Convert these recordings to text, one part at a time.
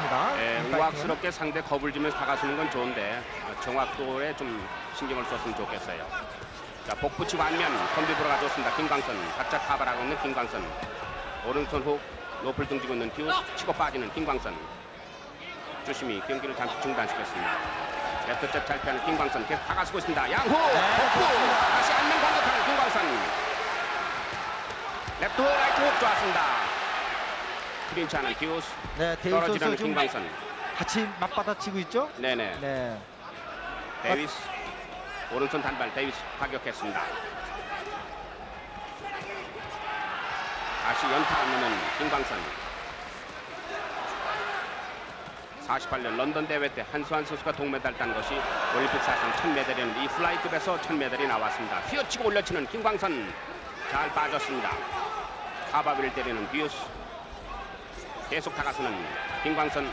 같습니다. 예, 인파이팅은. 우악스럽게 상대 겁을 주면서 다가서는 건 좋은데 어, 정확도에 좀 신경을 썼으면 좋겠어요. 자, 복붙이고 안면 컴비브로 가져왔습니다. 김광선 바짝 카바라고 있는 김광선 오른손 훅 높을 등지고 있는 듀스 치고 빠지는 김광선 조심히 경기를 잠시 중단시켰습니다. 레프트 잘 피하는 김광선 계속 다가서고 있습니다. 양후 복부 다시 안면 공격하는 김광선 레프트 훅 라이트 훅 좋았습니다. 크린치 않은 듀스 네, 데이비스 떨어지는 선수 지금 김광선 같이 맞받아치고 있죠? 네네 네. 데이비스 오른손 단발 데이비스 파격했습니다. 다시 연타 안는 김광선. 48년 런던 대회 때 한수환 선수가 동메달 딴 것이 올림픽 사상 첫 메달이었는데 이 플라이급에서 첫 메달이 나왔습니다. 휘어치고 올려치는 김광선 잘 빠졌습니다. 카바비를 때리는 듀스 계속 다가서는 김광선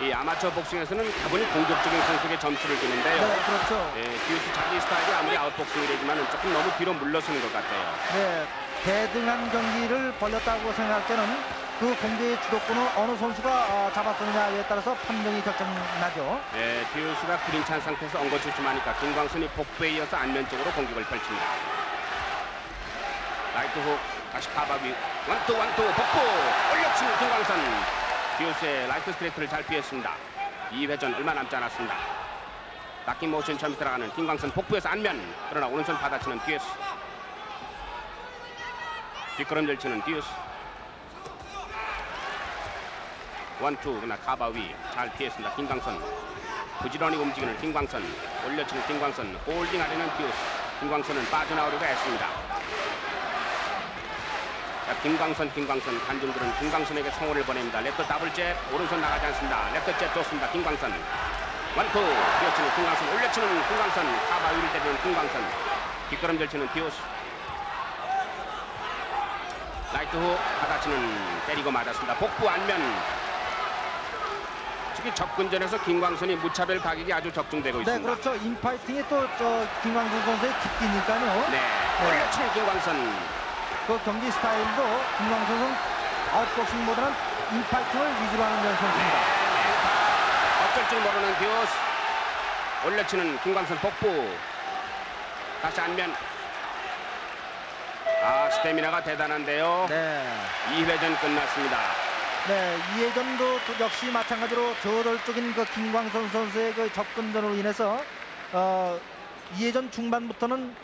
이 아마추어 복싱에서는 다분히 공격적인 선수에게 점수를 주는데요. 네, 그렇죠. 예, 듀스 자기 스타일이 아무리 아웃복싱이라지만 조금 너무 뒤로 물러서는 것 같아요. 네, 대등한 경기를 벌렸다고 생각할 때는 그 공개의 주도권을 어느 선수가 어, 잡았느냐에 따라서 판정이 결정나죠. 예, 듀스가 그린 찬 상태에서 엉거주춤하니까 김광선이 복부에 이어서 안면쪽으로 공격을 펼칩니다. 라이트 훅 다시 카바비 완투 완투 복부 올려치는 김광선 듀스의 라이트 스트레이트를 잘 피했습니다. 2회전 얼마 남지 않았습니다. 낚인 모션 처음 들어가는 김광선 복부에서 안면 그러나 오른손 받아치는 듀스 뒷걸음질 치는 듀스 원투 그러나 카바위 잘 피했습니다. 김광선 부지런히 움직이는 김광선 올려치는 김광선 홀딩하려는 듀스 김광선은 빠져나오려고 했습니다. 자, 김광선 김광선 관중들은 김광선에게 성원을 보냅니다. 레프트 더블잽 오른손 나가지 않습니다. 레프트 잽 좋습니다. 김광선 원투 뛰어치는 김광선 올려치는 김광선 카바위를 때리는 김광선 뒷걸음질 치는 듀스 라이트 훅 받아치는 때리고 맞았습니다. 복부 안면 특히 접근전에서 김광선이 무차별 가격이 아주 적중되고 네, 있습니다. 그렇죠. 인파이팅이 또저 김광준 선수의 특기니까요. 네, 올려치는 김광선 그 경기 스타일도 김광준 선수는 아웃복싱보다는 인파이팅을 위주로 하는 그런 선수입니다. 어쩔 줄 모르는 듀스. 올려치는 김광선 복부. 다시 안면. 아 스태미나가 대단한데요. 네. 2회전 끝났습니다. 네, 이해전도 또 역시 마찬가지로 저돌적인 그 김광선 선수의 그 접근전으로 인해서 어, 이해전 중반부터는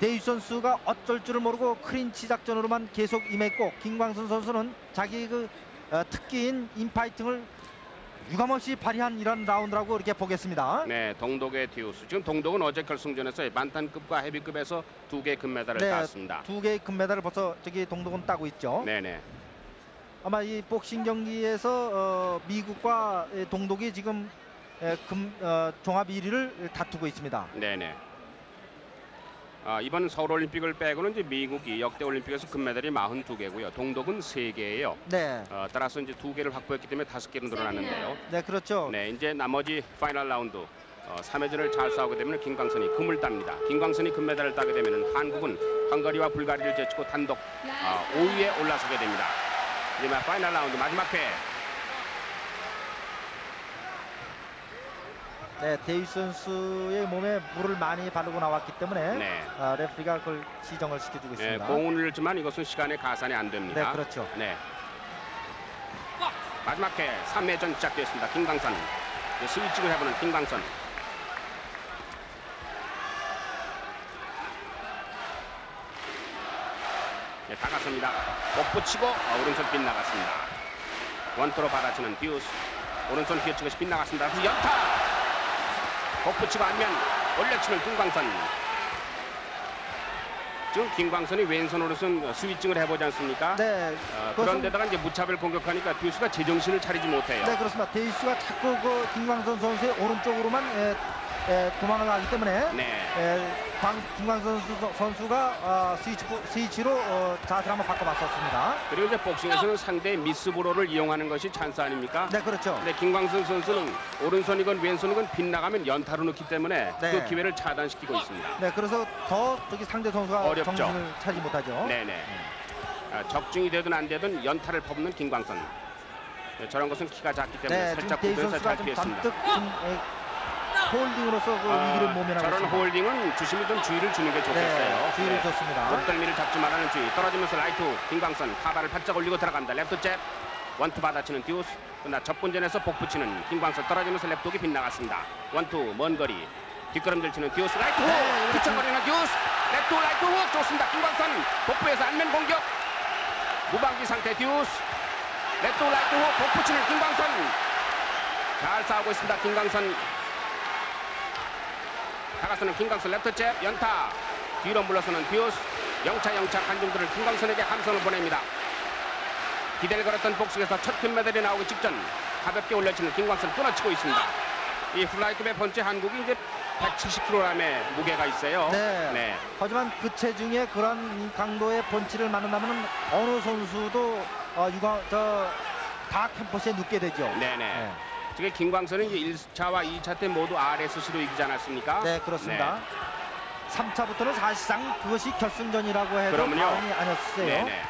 데이비 선수가 어쩔 줄을 모르고 크린치 작전으로만 계속 임했고 김광선 선수는 자기 그 어, 특기인 인파이팅을 유감없이 발휘한 이런 라운드라고 이렇게 보겠습니다. 네 동독의 듀스 지금 동독은 어제 결승전에서 만탄급과 헤비급에서 두 개의 금메달을 네, 땄습니다 두 개의 금메달을 벌써 저기 동독은 따고 있죠. 네 네 아마 이 복싱 경기에서 어, 미국과 예, 동독이 지금 예, 금 어, 종합 1위를 다투고 있습니다. 네 네 아, 이번 서울 올림픽을 빼고는 이제 미국이 역대 올림픽에서 금메달이 42개고요 동독은 3개예요 네, 어, 따라서 이제 두 개를 확보했기 때문에 다섯 개로 늘어났는데요. 네 그렇죠. 네, 이제 나머지 파이널 라운드 어, 3회전을 잘 싸우게 되면 김광선이 금을 땁니다. 김광선이 금메달을 따게 되면 한국은 헝가리와 불가리를 제치고 단독 어, 5위에 올라서게 됩니다. 이제 막 파이널 라운드 마지막 회. 네, 데이비스 선수의 몸에 물을 많이 바르고 나왔기 때문에 네. 아, 레프리가 그걸 지정을 시켜주고 네, 있습니다. 공을 잃지만 이것은 시간의 가산이 안 됩니다. 네, 그렇죠. 네. 마지막 회 3회전 시작됐습니다. 김광선. 이제 스위칭을 해보는 김광선. 네, 다가섭니다. 복부 치고 어, 오른손 빗나갔습니다. 원투로 받아치는 듀스. 오른손 휘어치고 빗나갔습니다. 그 연타. 치고 안면 올려치는 김광선. 지금 김광선이 왼손 오른손 스위칭을 해보지 않습니까? 네, 어, 그런데다가 이제 무차별 공격하니까 듀스가 제정신을 차리지 못해요. 네 그렇습니다. 데이비스가 자꾸 그 김광선 선수의 오른쪽으로만 에, 에, 도망을 가기 때문에 네. 에, 광, 김광선 선수, 선수가 어, 스위치, 스위치로 어, 자세를 한번 바꿔봤었습니다. 그리고 이제 복싱에서는 상대의 미스브로를 이용하는 것이 찬스 아닙니까? 네 그렇죠. 근데 김광선 선수는 오른손이건 왼손이건 빗나가면 연타로 넣기 때문에 네. 그 기회를 차단시키고 있습니다. 네 그래서 더 저기 상대 선수가 어렵죠. 정신을 차리지 못하죠. 네네. 아, 적중이 되든 안 되든 연타를 퍼붓는 김광선. 네, 저런 것은 키가 작기 때문에 네, 지금 살짝 데이 구겨서 선수가 잘 좀 피했습니다. 잔뜩 좀 에, 홀딩으로서 그 아, 위기를 모면하고 저런 있습니다. 홀딩은 주심이 좀 주의를 주는 게 좋겠어요. 네, 주의를 네. 줬습니다. 목덜미를 잡지 말라는 주의. 떨어지면서 라이트 김광선 카바를 바짝 올리고 들어간다. 레프트 잽 원투 받아치는 듀스. 그러나 접근전에서 복붙이는 김광선 떨어지면서 랩독이 빗나갔습니다. 원투 먼 거리 뒷걸음질 치는 듀스 라이트 훅 네, 뒤척거리는 듀스 레프트 라이트 훅 좋습니다. 김광선 복부에서 안면 공격 무방비 상태 듀스 레프트 라이트 훅 복붙이는 김광선 잘 싸우고 있습니다. 김광선 다가서는 김광선 레프트 잽 연타 뒤로 물러서는 듀스 영차 영차 관중들을 김광선에게 함성을 보냅니다. 기대를 걸었던 복식에서 첫 금메달이 나오기 직전 가볍게 올려치는 김광선 끊어치고 있습니다. 이 플라이급의 번째 한국이 이제 170kg의 무게가 있어요. 네. 하지만 그 체중에 그런 강도의 펀치를 맞는다면 어느 선수도 어, 유가 저 다 캠퍼스에 눕게 되죠. 네네. 네. 지금 김광선은 이제 1차와 2차 때 모두 RSC로 이기지 않았습니까? 네, 그렇습니다. 3차부터는 사실상 그것이 결승전이라고 해도 그러면요. 과언이 아니었어요. 네네.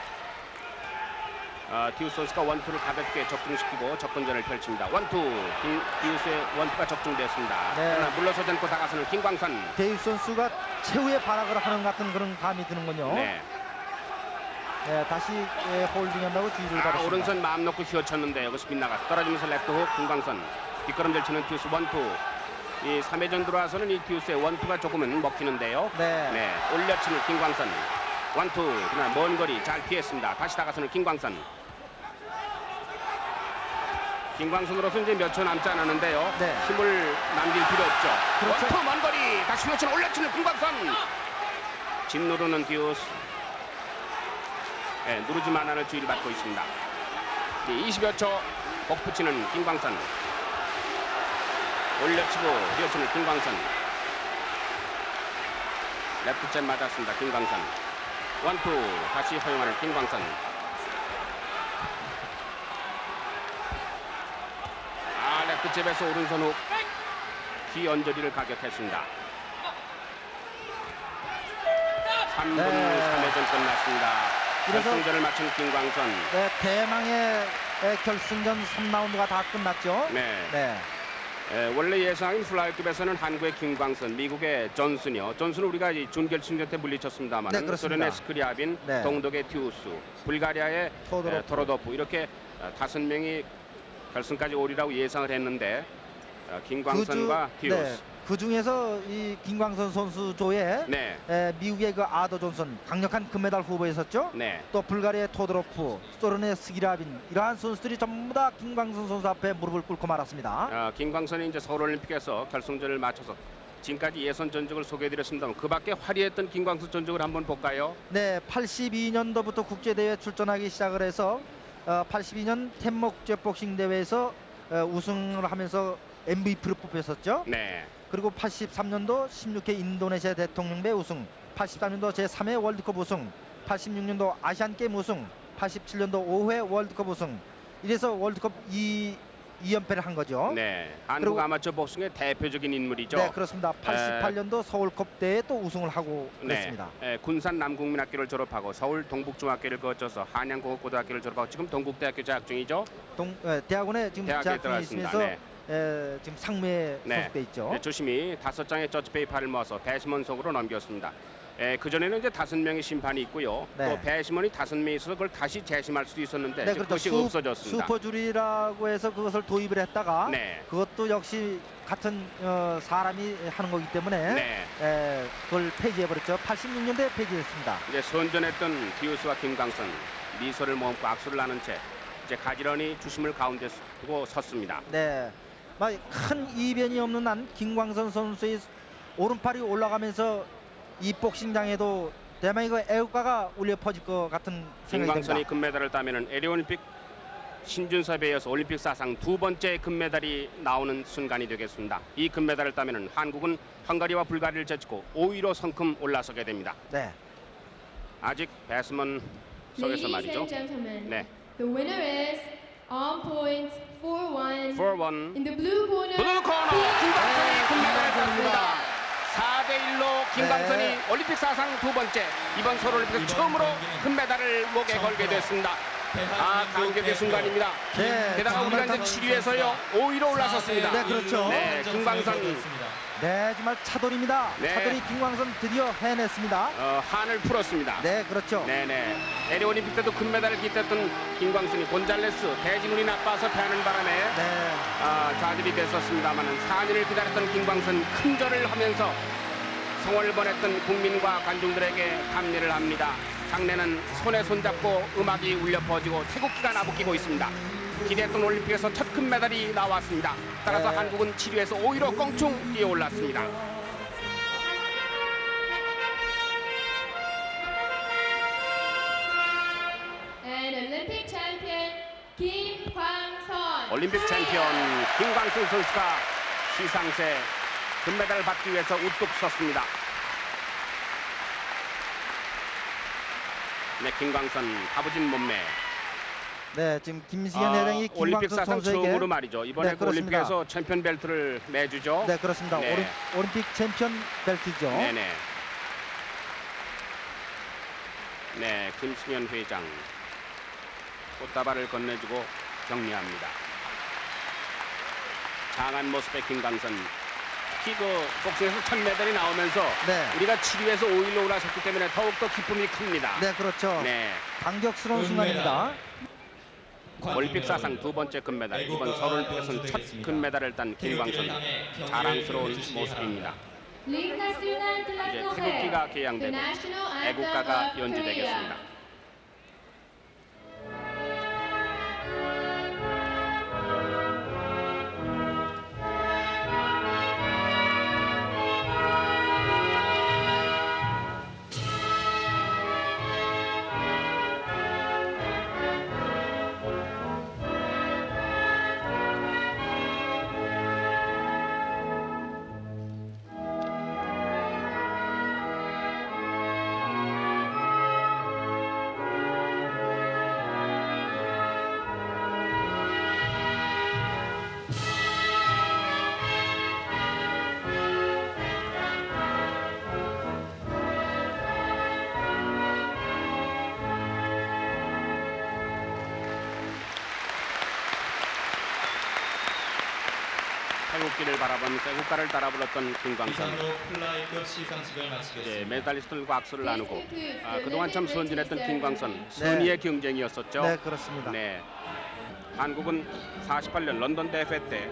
어, 디우스 선수가 원투를 가볍게 적중시키고 접근전을 펼칩니다. 원투, 디- 디우스의 원투가 적중됐습니다. 네. 그러나 물러서지 않고 다가서는 김광선. 데이브 선수가 최후의 발악을 하는 것 같은 그런 감이 드는군요. 네. 네, 다시 예, 홀딩한다고 주의를 아, 받았습니다. 오른손 마음 놓고 휘어쳤는데 여기서 빗나가 떨어지면서 레프트 훅 김광선. 뒷걸음질 치는 디우스 원투. 이 3회전 들어와서는 이 디우스의 원투가 조금은 먹히는데요. 네. 네 올려치는 김광선. 원투. 그러나 먼 거리 잘 피했습니다. 다시 다가서는 김광선. 김광선으로서 이제 몇 초 남지 않았는데요. 네. 힘을 남길 필요 없죠. 그렇죠. 원투 먼 거리. 다시 휘어치는 올려치는 김광선. 짓누르는 디우스 네, 누르지만 않을 주의를 받고 있습니다. 이제 20여 초 복붙이는 김광선 올려치고 휘어치는 김광선 레프트 잽 맞았습니다. 김광선 원투 다시 허용하는 김광선 아 레프트 잽에서 오른손 훅 뒤언저리를 가격했습니다. 3분 네. 3회전 끝났습니다. 그래서- 결승전을 마친 김광선. 네, 대망의 예, 결승전 3라운드가 다 끝났죠. 네. 네. 에, 원래 예상인 플라이급에서는 한국의 김광선, 미국의 존슨이요. 존슨은 우리가 이 준결승전 때 물리쳤습니다만 네. 소련의 스크리아빈, 네. 동독의 티우스, 불가리아의 토도로프. 에, 토로도프 이렇게 어, 다섯 명이 결승까지 오리라고 예상을 했는데 어, 김광선과 그, 주, 티우스. 네, 그 중에서 이 김광선 선수 조에 네. 에, 미국의 그 아더 존슨 강력한 금메달 후보였었죠. 네. 또 불가리아의 토드로프, 소련의 스기라빈 이러한 선수들이 전부 다 김광선 선수 앞에 무릎을 꿇고 말았습니다. 어, 김광선이 이제 서울올림픽에서 결승전을 마쳐서 지금까지 예선 전적을 소개해드렸습니다만 그 밖에 화려했던 김광선 전적을 한번 볼까요? 네, 82년도부터 국제대회 출전하기 시작을 해서 어, 82년 텐목 제 복싱 대회에서 어, 우승을 하면서 MVP로 뽑혔었죠. 네. 그리고 83년도 16회 인도네시아 대통령배 우승, 83년도 제3회 월드컵 우승, 86년도 아시안 게임 우승, 87년도 5회 월드컵 우승. 이래서 월드컵 2, 2연패를 한 거죠. 네. 한국 아마추어 복싱의 대표적인 인물이죠. 네, 그렇습니다. 88년도 서울컵 대회 또 우승을 하고 네. 그랬습니다. 예, 군산 남국민학교를 졸업하고 서울 동북중학교를 거쳐서 한양공업고등학교를 졸업하고 지금 동국대학교 재학 중이죠. 동, 에, 대학원에 지금 재학 중에. 있으면서 네. 에, 지금 상무에 네. 소속돼 있죠. 네, 조심히 다섯 장의 저지 페이퍼를 모아서 배심원 속으로 넘겼습니다. 예, 그 전에는 이제 다섯 명의 심판이 있고요. 네. 또 배심원이 다섯 명이 있어서 그걸 다시 재심할 수도 있었는데 네, 그렇죠. 그것이 없어졌습니다. 슈퍼줄이라고 해서 그것을 도입을 했다가 네. 그것도 역시 같은 어, 사람이 하는 거기 때문에 네. 에, 그걸 폐지해버렸죠. 86년도에 폐지했습니다. 이제 선전했던 디우스와 김광선 미소를 머금고 악수를 나눈 채 이제 가지런히 주심을 가운데 두고 섰습니다. 네, 막 큰 이변이 없는 한 김광선 선수의 오른팔이 올라가면서 이 복싱장에도 대만의 그 애국가가 울려 퍼질 것 같은 생각이 김광선이 듭니다. 금메달을 따면은 에리올림픽 신준섭에 이어서 올림픽 사상 두 번째 금메달이 나오는 순간이 되겠습니다. 이 금메달을 따면은 한국은 헝가리와 불가리를 제치고 5위로 성큼 올라서게 됩니다. 네, 아직 배스먼 속에서 말이죠. 네. the winner is on point 4-1 4-1 in the blue corner. 블루 코너 김광선이 금메달을 땄습니다. 4대 1로 김광선이 네. 올림픽 사상 두 번째 이번 서울 올림픽 처음으로 금메달을 목에 걸게 됐습니다. 아 감격의 순간입니다. 네, 게다가 정말 우리가 이제 7위에서요 5위로 올라섰습니다. 네, 그렇죠. 네, 김광선 네, 정말 차돌입니다. 네. 차돌이 김광선 드디어 해냈습니다. 어, 한을 풀었습니다. 네, 그렇죠. 네네. 에리올림픽 때도 금메달을 기뻤던 김광순이 곤잘레스 대지문이 나빠서 패하는 바람에 네, 아, 좌절이 됐었습니다만은 4년을 기다렸던 김광선 큰절을 하면서 성원을 보냈던 국민과 관중들에게 감리를 합니다. 장례는 손에 손잡고 음악이 울려 퍼지고 태국기가 나부끼고 있습니다. 기대했던 올림픽에서 첫 금메달이 나왔습니다. 따라서 네. 한국은 7위에서 5위로 껑충 뛰어올랐습니다. Champion Kim Kwang-son. 올림픽 챔피언 김광순 선수가 시상세 금메달을 받기 위해서 우뚝 섰습니다. 네, 김광선 가부진 몸매. 네, 지금 김승현 아, 회장이 올림픽 김광선 사상 선수에게 처음으로 말이죠. 이번에 네, 그 그렇습니다. 올림픽에서 챔피언 벨트를 내주죠. 네, 그렇습니다. 네. 오림, 올림픽 챔피언 벨트죠. 네네. 네, 김승현 회장 꽃다발을 건네주고 격려합니다. 장한 모습의 김강선 특히 그 복싱에서 첫 메달이 나오면서 네. 우리가 7위에서 5위로 올라섰기 때문에 더욱더 기쁨이 큽니다. 네, 그렇죠. 네, 감격스러운. 순간입니다. 올림픽 사상 두 번째 금메달, 이번 서울 올림픽에서는 첫 금메달을 딴 김광선 자랑스러운 모습입니다. 이제. 태극기가 개양되고 애국가가 연주되겠습니다. 태국기를 바라본 태국가를 따라 불렀던 김광선. 마치겠습니다. 메달리스트들과 악수를 나누고 아, 그동안 참 선진했던 김광선 선의의 경쟁이었었죠. 네, 그렇습니다. 네. 한국은 48년 런던 대회 때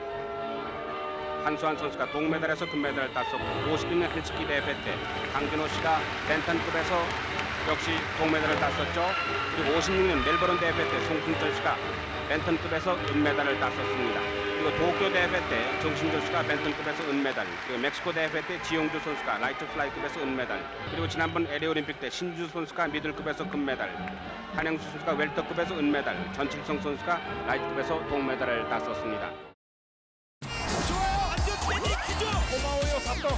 한수환 선수가 동메달에서 금메달을 땄었고 56년 헬스키 대회 때 강준호 씨가 벤턴급에서 역시 동메달을 땄었죠. 그리고 56년 멜버른 대회 때 송승철 씨가 벤턴급에서 은메달을 땄었습니다. 그리고 도쿄 대회 때 정신조 씨가 벤턴급에서 은메달, 그리고 멕시코 대회 때 지용주 선수가 라이트 플라이급에서 은메달, 그리고 지난번 LA 올림픽 때 신주 선수가 미들급에서 금메달, 한영수 선수가 웰터급에서 은메달, 전칠성 선수가 라이트급에서 동메달을 땄었습니다. 좋아요 완전 매직 퀴즈 고마워요 삼동